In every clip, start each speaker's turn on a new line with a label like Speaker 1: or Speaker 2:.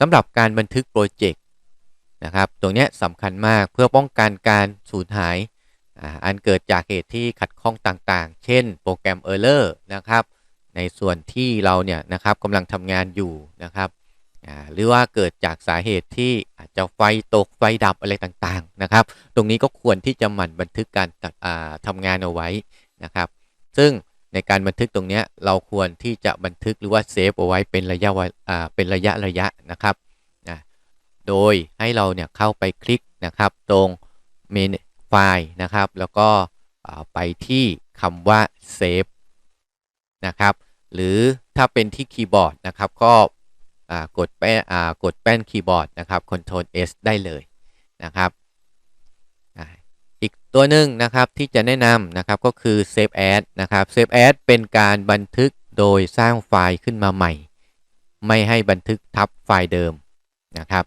Speaker 1: สำหรับการบันทึกโปรเจกต์นะครับ ตรงนี้สำคัญมากเพื่อป้องกันการสูญหายอันเกิดจากเหตุที่ขัดข้องต่างๆ เช่น โปรแกรม Error นะครับ ในส่วนที่เราเนี่ยนะครับกำลังทำงานอยู่นะครับหรือว่าเกิดจากสาเหตุที่อาจจะไฟตกไฟดับอะไรต่างๆนะครับ ตรงนี้ก็ควรที่จะหมั่นบันทึกการทำงานเอาไว้นะครับ ซึ่ง ในการบันทึกตรงนี้เราควรที่จะบันทึกหรือว่าเซฟเอาไว้เป็นระยะเวลอ่าเป็นระยะระยะนะครับนะโดยให้เราเนี่ยเข้าไปคลิกนะครับตรงเมนไฟล์นะครับ แล้วก็ไปที่คำว่าเซฟนะครับ หรือถ้าเป็นที่คีย์บอร์ดนะครับก็กดแป้นกดแป้นคีย์บอร์ดนะครับ Ctrl S ได้เลยนะครับ ตัวหนึ่งนะครับที่จะแนะนำนะครับก็คือ Save As นะครับ Save As เป็นการบันทึกโดยสร้างไฟล์ขึ้นมาใหม่ ไม่ให้บันทึกทับไฟล์เดิมนะครับ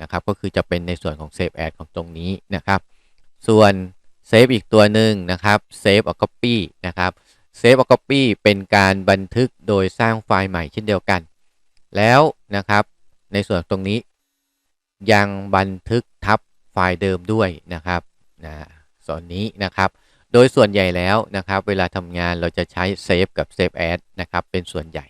Speaker 1: นะครับก็คือจะเป็นในส่วนของ Save As ของตรงนี้นะครับ ส่วน Save อีกตัวหนึ่งนะครับ Save a Copy นะครับ Save a Copy เป็นการบันทึกโดยสร้างไฟล์ใหม่เช่นเดียวกัน แล้วนะครับในส่วนตรงนี้ ยังบันทึกทับไฟล์เดิมด้วยนะครับ นะส่วนนี้นะครับ โดยส่วนใหญ่แล้วนะครับ เวลาทำงานเราจะใช้ Save กับ Save As นะครับ เป็นส่วนใหญ่